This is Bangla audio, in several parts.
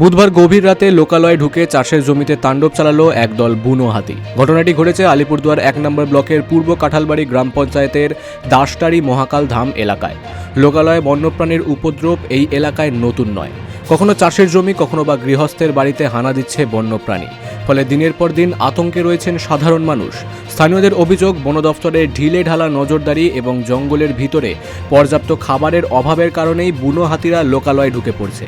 বুধবার গভীর রাতে লোকালয়ে ঢুকে চাষের জমিতে তাণ্ডব চালালো একদল বুনো হাতি। ঘটনাটি ঘটেছে আলিপুরদুয়ার এক নম্বর ব্লকের পূর্ব কাঁঠালবাড়ি গ্রাম পঞ্চায়েতের দাসটারি মহাকাল ধাম এলাকায়। লোকালয়ে বন্যপ্রাণীর উপদ্রব এই এলাকায় নতুন নয়। কখনো চাষের জমি, কখনো বা গৃহস্থের বাড়িতে হানা দিচ্ছে বন্যপ্রাণী। ফলে দিনের পর দিন আতঙ্কে রয়েছেন সাধারণ মানুষ। স্থানীয়দের অভিযোগ, বন দফতরের ঢিলে ঢালা নজরদারি এবং জঙ্গলের ভিতরে পর্যাপ্ত খাবারের অভাবের কারণেই বুনো হাতিরা লোকালয়ে ঢুকে পড়ছে।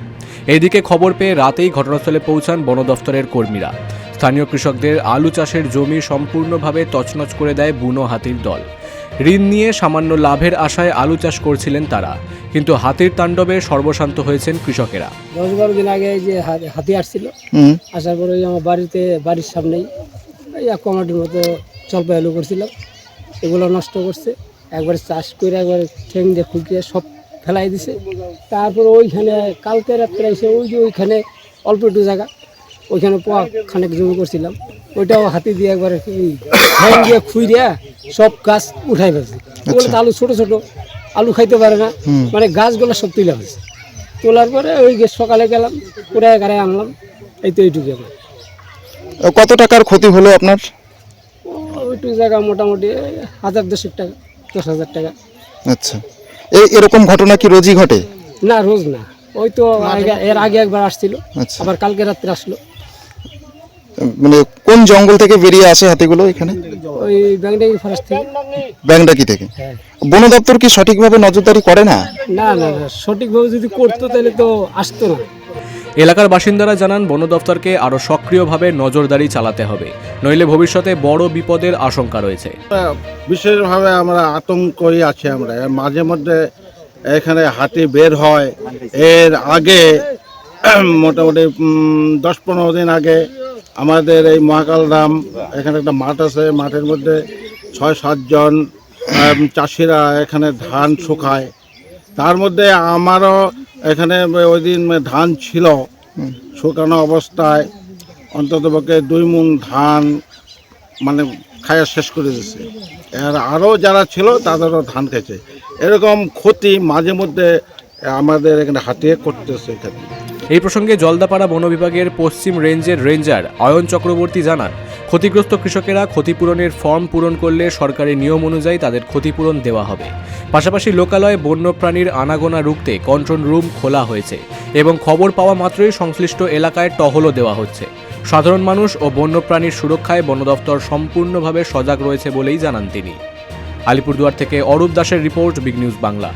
এদিকে খবর পেয়ে রাতেই ঘটনাস্থলে পৌঁছান বন দফতরের কর্মীরা। স্থানীয় কৃষকদের আলু চাষের জমি সম্পূর্ণভাবে তছনছ করে দেয় বুনো হাতির দল। ঋণ নিয়ে সামান্য লাভের আশায় আলু চাষ করছিলেন তারা। কিন্তু হাতির তাণ্ডবে সর্বশান্ত হয়েছেন কৃষকেরা। দশ বারো দিন আগে এই যে হাতি আসছিল আসার পরে ওই আমার বাড়িতে বাড়ির সামনেই এক কমাটির মতো জলপাই আলু করছিলাম এগুলো নষ্ট করছে একবারে চাষ করে একবারে ঠেং দিয়ে খুঁকিয়ে সব ফেলাই দিছে। তারপর ওইখানে কালকে রাত্রে এসে ওই যে ওইখানে অল্প একটু জায়গা ওইখানে পোয়া খানেক জমি করছিলাম। ওইটাও হাতি দিয়ে একবারে ঠ্যাং দিয়ে খুই দিয়ে সব গাছ উঠাই ফেলছে। ওগুলো তো আলু ছোটো ছোটো আলু খাইতে পারে না। মানে গাছগুলো সব তুলে ফেলছে। তোলার পরে ওই সকালে গেলাম পুরা গাড়ি আনলাম এই তো এইটুকু আমার। কত টাকার ক্ষতি হলো আপনার? ও, ওইটুকু জায়গা মোটামুটি হাজার দশেক টাকা দশ হাজার টাকা। আচ্ছা। এই এরকম ঘটনা কি রোজই ঘটে? না রোজ না। ওই তো আগে- এর আগে একবার আসছিল আচ্ছা। আবার কালকে রাত্রে আসলো। মানে কোন জঙ্গল থেকে বেরিয়ে আসে হাতিগুলো এখানে? ওই ব্যাংডাই ফরেস্ট থেকে। ব্যাংডাকি থেকে? হ্যাঁ। বন দপ্তর কি সঠিকভাবে নজরদারি করে না? না না সঠিকভাবে যদি করতো তাহলে তো আসতো না। এলাকার বাসিন্দারা জানান বন দফতরকে আরও সক্রিয়ভাবে নজরদারি চালাতে হবে। নইলে ভবিষ্যতে বড় বিপদের আশঙ্কা রয়েছে। বিশেষভাবে আমরা আতঙ্কই আছি আমরা। মাঝে মধ্যে এখানে হাতি বের হয়। এর আগে মোটামুটি দশ পনেরো দিন আগে আমাদের এই মহাকাল ধাম, এখানে একটা মাঠ আছে, মাঠের মধ্যে ছয় সাতজন চাষিরা এখানে ধান শুকায়। তার মধ্যে আমারও এখানে ওই দিন ধান ছিল, শুকানো অবস্থায় অন্ততপক্ষে দুই মুন ধান মানে খায়া শেষ করে দিচ্ছে আর আরও যারা ছিল তাদেরও ধান খেয়েছে। এরকম ক্ষতি মাঝে মধ্যে আমাদের এখানে হাতিয়ে করতেছে এখানে। এই প্রসঙ্গে জলদাপাড়া বন বিভাগের পশ্চিম রেঞ্জের রেঞ্জার অয়ন চক্রবর্তী জানান, ক্ষতিগ্রস্ত কৃষকেরা ক্ষতিপূরণের ফর্ম পূরণ করলে সরকারি নিয়ম অনুযায়ী তাদের ক্ষতিপূরণ দেওয়া হবে। পাশাপাশি লোকালয়ে বন্যপ্রাণীর আনাগোনা রুখতে কন্ট্রোল রুম খোলা হয়েছে এবং খবর পাওয়া মাত্রই সংশ্লিষ্ট এলাকায় টহলও দেওয়া হচ্ছে। সাধারণ মানুষ ও বন্যপ্রাণীর সুরক্ষায় বন দফতর সম্পূর্ণভাবে সজাগ রয়েছে বলেই জানান তিনি। আলিপুরদুয়ার থেকে অরূপ দাসের রিপোর্ট, বিগ নিউজ বাংলা।